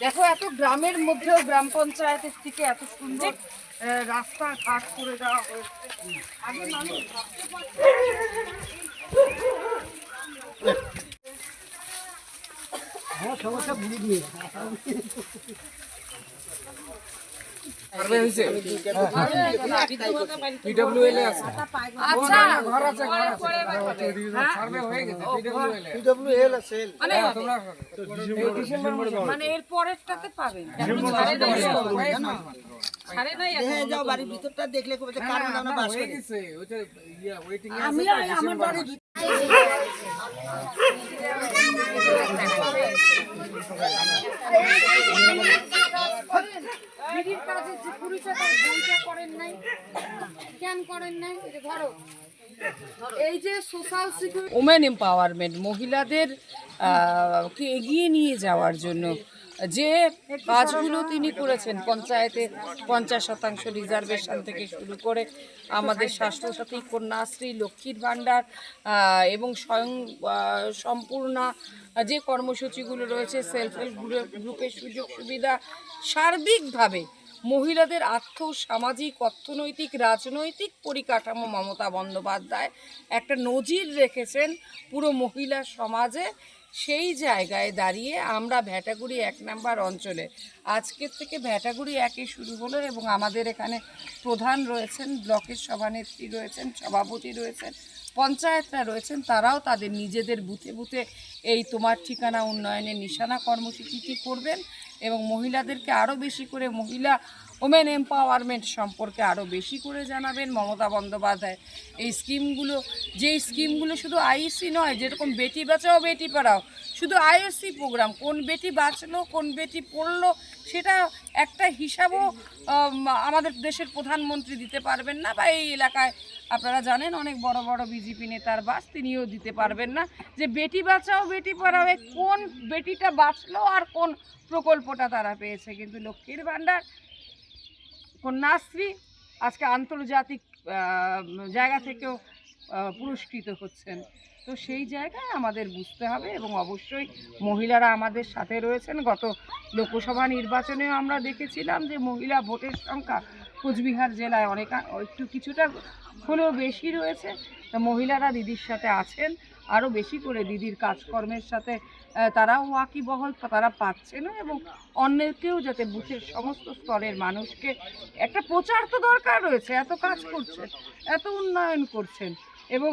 দেখো এত গ্রামের মধ্যেও গ্রাম পঞ্চায়েতের থেকে এত সুন্দর রাস্তা ঘাট করে দেওয়া হয়েছে। আগে মানুষ ভাবতে পারতো না। পিডব্লিউএল আছে। আচ্ছা। ঘর আছে ঘর আছে। হ্যাঁ? সার্ভে হয়ে গেছে পিডব্লিউএল পিডব্লিউএল মানে মানে এর পরেরটাতে পাবেন ছাড়ে নাই এখন। হ্যাঁ যাও বাড়ির ভিতরটা দেখলে খুব একটা কারণ আমরা বাস হয়ে করি গেছে ওইটা ইয়া ওয়েটিং এ আমি আছে আমার বাড়ির দিদির কাছে যে পুরুষে তার বইটা করেন নাই, কেন করেন নাই এটা ধরো, এই যে সোশ্যাল সিকিউরিটি ওমেন এম্পাওয়ারমেন্ট মহিলাদের এগিয়ে নিয়ে যাওয়ার জন্য যে কাজগুলো তিনি করেছেন, পঞ্চায়েতে পঞ্চাশ শতাংশ রিজার্ভেশন থেকে শুরু করে আমাদের স্বাস্থ্যসাথী, কন্যাশ্রী, লক্ষ্মীর ভাণ্ডার এবং স্বয়ং সম্পূর্ণ যে কর্মসূচিগুলো রয়েছে সেলফ হেল্প গ্রুপের সুযোগ সুবিধা সার্বিকভাবে মহিলাদের আর্থ, সামাজিক, অর্থনৈতিক, রাজনৈতিক পরিকাঠামো মমতা বন্দ্যোপাধ্যায় একটা নজির রেখেছেন পুরো মহিলা সমাজে। সেই জায়গায় দাঁড়িয়ে আমরা ভ্যাটাগুড়ি এক নাম্বার অঞ্চলে। আজকের থেকে ভ্যাটাগুড়ি একে শুরু হলো এবং আমাদের এখানে প্রধান রয়েছেন, ব্লকের সভানেত্রী রয়েছেন, সভাপতি রয়েছেন পঞ্চায়েতরা রয়েছেন, তারাও তাদের নিজেদের বুথে বুথে এই তোমার ঠিকানা উন্নয়নে নিশানা কর্মসূচিটি করবেন এবং মহিলাদেরকে আরও বেশি করে মহিলা ওমেন এম্পাওয়ারমেন্ট সম্পর্কে আরও বেশি করে জানাবেন। মমতা বন্দ্যোপাধ্যায়, এই স্কিমগুলো যেই স্কিমগুলো শুধু আইসি নয়, যেরকম বেটি বাঁচাও, বেটি পড়াও, শুধু আইএসসি প্রোগ্রাম কোন বেটি বাঁচলো, কোন বেটি পড়ল, সেটা একটা হিসাবও আমাদের দেশের প্রধানমন্ত্রী দিতে পারবেন না বা এই এলাকায় আপনারা জানেন অনেক বড় বড় বিজেপি নেতার বাস তিনিও দিতে পারবেন না। যে বেটি বাঁচাও, বেটি পড়াও কোন বেটিটা বাঁচলো আর কোন প্রকল্পটা তারা পেয়েছে? কিন্তু লক্ষ্মীর ভাণ্ডার কন্যাশ্রী, আজকে আন্তর্জাতিক জায়গা থেকেও পুরস্কৃত হচ্ছেন। তো সেই জায়গায় আমাদের বুঝতে হবে এবং অবশ্যই মহিলারা আমাদের সাথে রয়েছেন। গত লোকসভা নির্বাচনেও আমরা দেখেছিলাম যে মহিলা ভোটের সংখ্যা কোচবিহার জেলায় অনেক, একটু কিছুটা হলেও বেশি রয়েছে। তা মহিলারা দিদির সাথে আছেন। আরও বেশি করে দিদির কাজকর্মের সাথে তারাও ওয়াকিবহল তারা পাচ্ছে না এবং অন্যকেও যাতে বুথের সমস্ত স্তরের মানুষকে একটা প্রচার তো দরকার রয়েছে, এত কাজ করছেন, এত উন্নয়ন করছেন এবং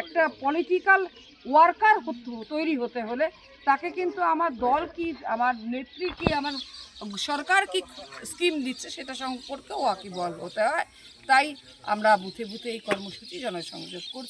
একটা পলিটিক্যাল ওয়ার্কার তৈরি হতে হলে তাকে কিন্তু আমার দল কি, আমার নেত্রী কি, আমার সরকার কি স্কিম দিচ্ছে সেটা সম্পর্কে ওয়াকিবহল হতে হয়। তাই আমরা বুথে বুথে এই কর্মসূচি জনসংযোগ করছি।